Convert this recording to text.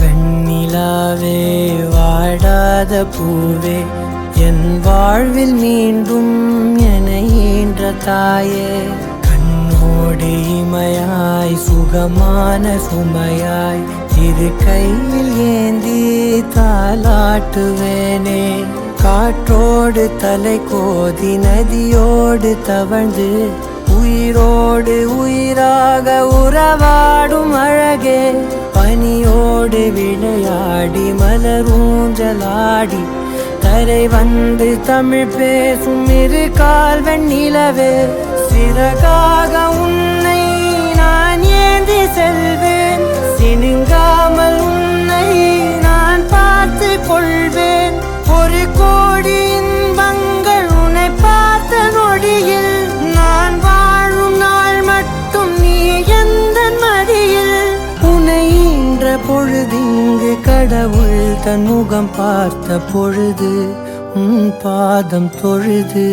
வெண்ணிலாவே வாடாத பூவே என் வாழ்வில் மீண்டும் என ஈன்ற தாயே. கண்ணோடு இமையாய் சுகமான சுமையாய் இரு கையில் ஏந்தி தாலாட்டுவேனே காற்றோடு தலை கோதி நதியோடு தவழ்ந்து உயிரோடு உயிராக உறவாடும் அழகே. பனியோ பனியோடு விளையாடி மலரூஞ்சலாடி கரை வந்து தமிழ் பேசும் இரு கால் நிலவே. சிறகாக உன் பொழுதிங்கு கடவுள் தன் முகம் பார்த்த பொழுது உன் பாதம் தொழுது.